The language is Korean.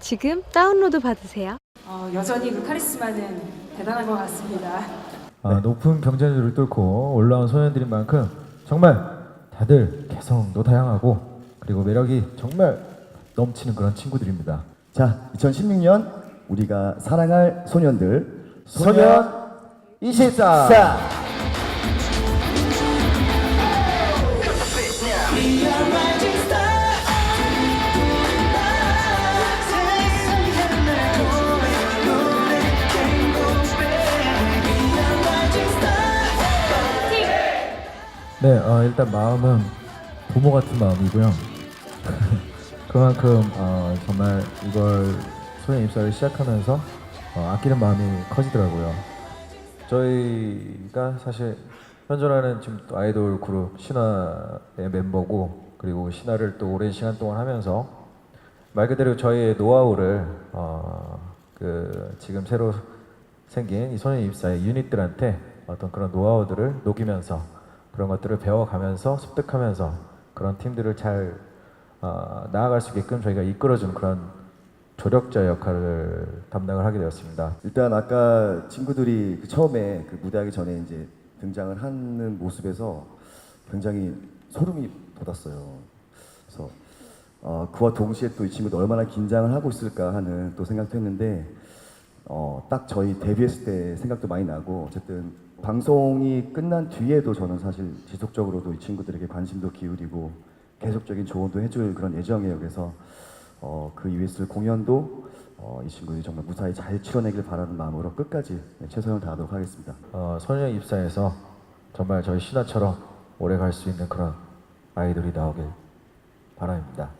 지금 다운로드 받으세요. 어, 여전히 그 카리스마는 대단한 것 같습니다. 아, 높은 경쟁률을 뚫고 올라온 소년들인 만큼 정말 다들 개성도 다양하고 그리고 매력이 정말 넘치는 그런 친구들입니다. 자, 2016년 우리가 사랑할 소년들 소년 24. 네, 어, 일단 마음은 부모 같은 마음이고요. 그만큼 어, 정말 이걸 소년 입사를 시작하면서 어, 아끼는 마음이 커지더라고요. 저희가 사실 현존하는 지금 또 아이돌 그룹 신화의 멤버고 그리고 신화를 또 오랜 시간 동안 하면서 말 그대로 저희의 노하우를 어, 그 지금 새로 생긴 이 소년 입사의 유닛들한테 어떤 그런 노하우들을 녹이면서 그런 것들을 배워가면서 습득하면서 그런 팀들을 잘 어, 나아갈 수 있게끔 저희가 이끌어주는 그런 조력자 역할을 담당을 하게 되었습니다. 일단 아까 친구들이 그 처음에 그 무대하기 전에 이제 등장을 하는 모습에서 굉장히 소름이 돋았어요. 그래서 어, 그와 동시에 또 이 친구들 얼마나 긴장을 하고 있을까 하는 또 생각도 했는데 어, 딱 저희 데뷔했을 때 생각도 많이 나고 어쨌든 방송이 끝난 뒤에도 저는 사실 지속적으로도 이 친구들에게 관심도 기울이고 계속적인 조언도 해줄 그런 예정이에요. 그래서 어, 그 있을 공연도 어, 이 친구들이 정말 무사히 잘 치러내길 바라는 마음으로 끝까지 네, 최선을 다하도록 하겠습니다. 어, 소년 입사해서 정말 저희 신화처럼 오래 갈 수 있는 그런 아이돌이 나오길 바랍니다.